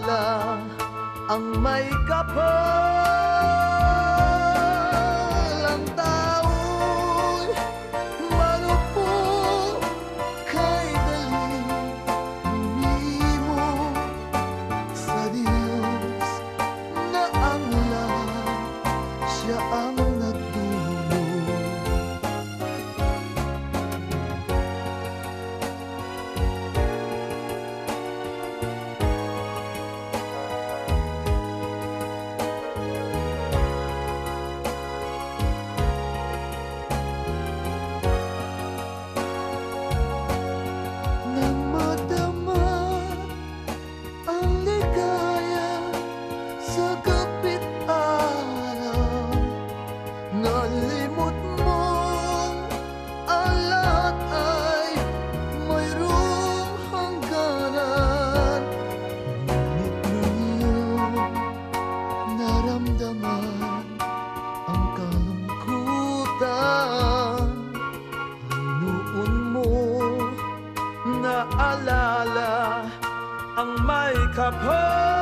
lang ang may kapal. Ang may kapal